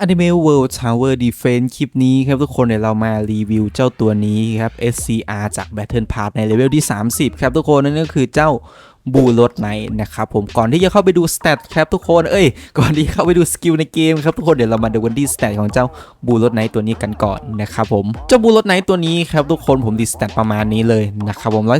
อนิเมะ World Tower Defense คลิปนี้ครับทุกคนเดี๋ยวเรามารีวิวเจ้าตัวนี้ครับ SCR จาก Battle Pass ในเลเวลที่ 30 ครับทุกคนนั่นก็คือเจ้า บูรถไนนะครับผมก่อนที่จะเข้าไปดูสเตตครับทุกคนเอ้ยก่อนที่เข้าไปดูสกิลในเกมครับทุกคนเดี๋ยวเรามาดูกันที่สเตตของเจ้าบูรถไนตัวนี้กันก่อนนะครับผมเจ้าบูรถไนตัวนี้ครับทุกคนผมดีสเตตประมาณนี้เลยนะครับผม115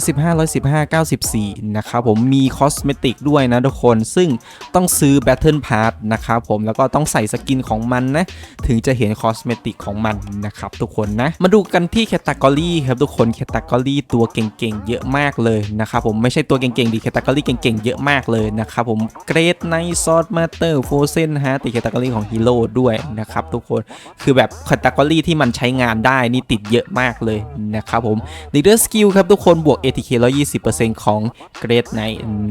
115 94นะครับผมมีคอสเมติกด้วยนะทุกคนซึ่งต้องซื้อ Battle Pass นะครับผมแล้วก็ต้องใส่สกินของมันนะถึงจะเห็นคอสเมติกของมันนะครับทุกคนนะมาดูกันที่แคตตากรีครับทุกคนแคตตากรีตัวเก่งๆเยอะมากเลยนะครับผมไม่ใช่ตัวเก่งๆดีแคตตากรีเก่งๆ เยอะมากเลยนะครับผมเกรดไนซอดมาเตอร์โฟเซนฮะติดแคตตากรีของฮีโร่ด้วยนะครับทุกคนคือแบบแคตตากรีที่มันใช้งานได้นี่ติดเยอะมากเลยนะครับผมลีเดอร์สกิลครับทุกคนบวก ATK 120%ของเกรดไน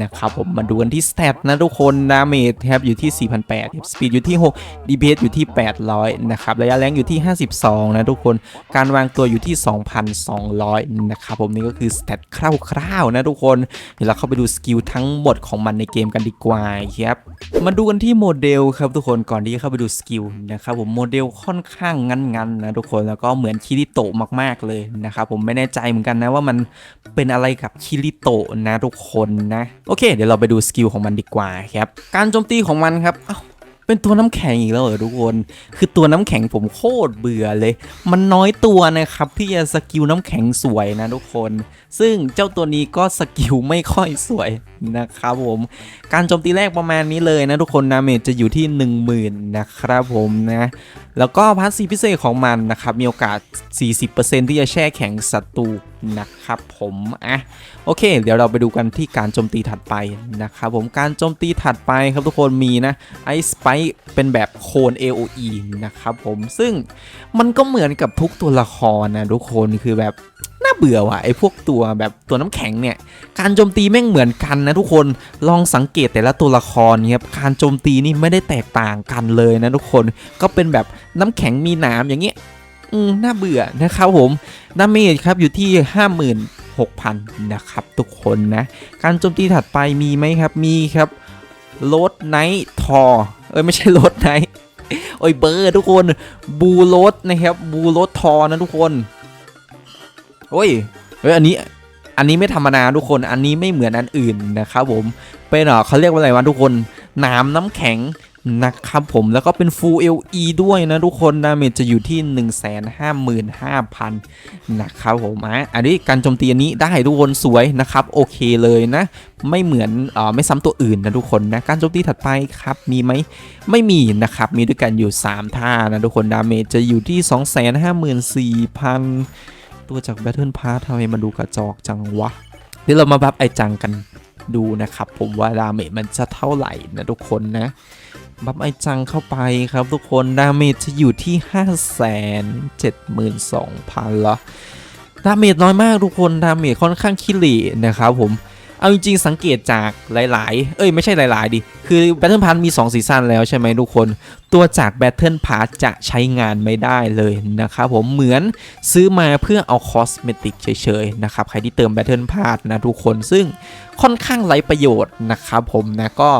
นะครับผมมาดูกันที่สเตตนะทุกคนดาเมจครับอยู่ที่ 4,800สปีดอยู่ที่ 6 DPS อยู่ที่ 800 นะครับ ระยะแรงอยู่ที่ 52 นะทุกคนการวางตัวอยู่ที่ 2,200 นะครับผมนี่ก็คือสเตตคร่าวๆนะทุกคน เดี๋ยวเราเข้าไปดูสสกิลทั้งหมดของมันในเกมกันดีกว่าครับมาดูกันที่โมเดลครับทุกคนก่อนที่จะเข้าไปดูสกิลนะครับผมโมเดลค่อนข้างงันๆนะทุกคนแล้วก็เหมือนคิริโตะมากๆเลยนะครับผมไม่แน่ใจเหมือนกันนะว่ามันเป็นอะไรกับคิริโตะนะทุกคนนะ โอเค เดี๋ยวเราไปดูสกิลของมันดีกว่าครับการโจมตีของมันครับเอ้า เป็นตัวน้ำแข็งอีกแล้วเหรอทุกคน คือตัวน้ำแข็งผมโคตรเบื่อเลย มันน้อยตัวนะครับที่จะสกิลน้ำแข็งสวยนะทุกคน ซึ่งเจ้าตัวนี้ก็สกิลไม่ค่อยสวยนะครับผม การโจมตีแรกประมาณนี้เลยนะทุกคนดาเมจจะอยู่ที่ 10,000 นะครับผมนะ แล้วก็พาสซีพิเศษของมันนะครับมีโอกาส 40%ที่จะแช่แข็งศัตรูนะครับผมอะโอเค เดี๋ยวเราไปดูกันที่การโจมตีถัดไปนะครับผมการโจมตีถัดไปครับทุกคนมีนะไอสไปเป็นแบบโคน AOE นะครับผมซึ่งมันก็เหมือนกับทุกตัวละครนะทุกคนคือแบบน่าเบื่อว่ะไอพวกตัวแบบตัวน้ำแข็งเนี่ยการโจมตีแม่งเหมือนกันนะทุกคนลองสังเกตแต่ละตัวละครครับการโจมตีนี่ไม่ได้แตกต่างกันเลยนะทุกคนก็เป็นแบบน้ำแข็งมีหนามอย่างเงี้ย อืมน่าเบื่อนะครับผมดาเมจครับอยู่ที่ 56,000 นะครับ ทุกคนนะ การโจมตีถัดไปมีไหมครับ มีครับโรดไนท์ทอเอ้ย ไม่ใช่โรดไนท์โอ้ยเบอร์ทุกคนบูโรดนะครับบูโรดทอนะทุกคนโอ้ยเฮ้ยอันนี้อันนี้ไม่ธรรมดาทุกคน อันนี้ไม่เหมือนอันอื่นนะครับผม เป็นเออเขาเรียกว่าอะไรวะทุกคน น้ำน้ำแข็ง นะครับผมแล้วก็เป็น Full LE ด้วยนะทุกคนดาเมจจะอยู่ที่ 155,000 นะครับผมอะอันนี้การโจมตีอันนี้ได้ทุกคนสวยนะครับ โอเคเลยนะ ไม่เหมือนเออไม่ซ้ำตัวอื่นนะทุกคนนะ การโจมตีถัดไปครับมีไหมไม่มีนะครับ มีด้วยกันอยู่ 3 ท่านะทุกคนดาเมจจะอยู่ที่ 254,000 ตัวจาก Battle Pass ทำไมมันดูกระจอกจังวะเดี๋ยวเรามาบัฟไอจังกันดูนะครับผมว่าดาเมจมันจะเท่าไหร่นะทุกคนนะ บัฟไอจังเข้าไปครับทุกคน ดาเมจจะอยู่ที่ 5 7 2 0 0 0ละดาเมจน้อยมากทุกคน ดาเมจค่อนข้างคิรินะครับผม เอาจริงๆสังเกตจากหลาย ๆ เอ้ยไม่ใช่หลาย ๆ ดิ คือ Battle Pass มี 2 ซีซั่นแล้วใช่ไหมทุกคน ตัวจาก Battle Pass จะใช้งานไม่ได้เลยนะครับผมเหมือนซื้อมาเพื่อเอาคอสเมติกเฉย ๆ นะครับ ใครที่เติม Battle Pass นะทุกคนซึ่งค่อนข้างไร้ประโยชน์นะครับผมนะก็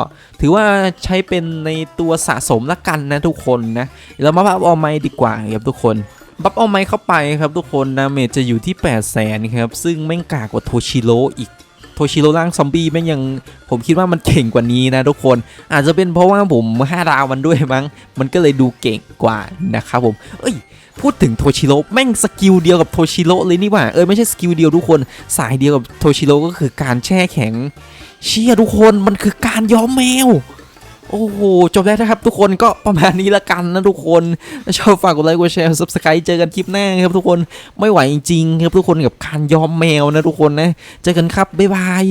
ถือว่าใช้เป็นในตัวสะสมละกันนะทุกคนนะเรามาบัฟออมไมดีกว่าครับทุกคนบัฟออไมเข้าไปครับทุกคนดาเมจจะอยู่ที่ 8 0 0แสนครับ ซึ่งแม่งกากกว่าโทชิโร่อีก โทชิโร่ร่างซอมบี้แม่งยังผมคิดว่ามันเก่งกว่านี้นะทุกคน อาจจะเป็นเพราะว่าผม5ดาวมันด้วยมั้ง มันก็เลยดูเก่งกว่านะครับผม เอ้ยพูดถึงโทชิโร่แม่งสกิลเดียวกับโทชิโร่เลยนี่หว่า เออไม่ใช่สกิลเดียวทุกคนสายเดียวกับโทชิโร่ก็คือการแช่แข็ง เชี่ยทุกคนมันคือการย้อมแมว โอ้โห จบแล้วนะครับทุกคนก็ประมาณนี้ละกันนะทุกคนชอบฝากกดไลค์กดแชร์ซับสไครต์เจอกันคลิปหน้าครับทุกคนไม่ไหวจริงๆครับทุกคนกับการยอมแมวนะทุกคนนะเจอกันครับบ๊ายบาย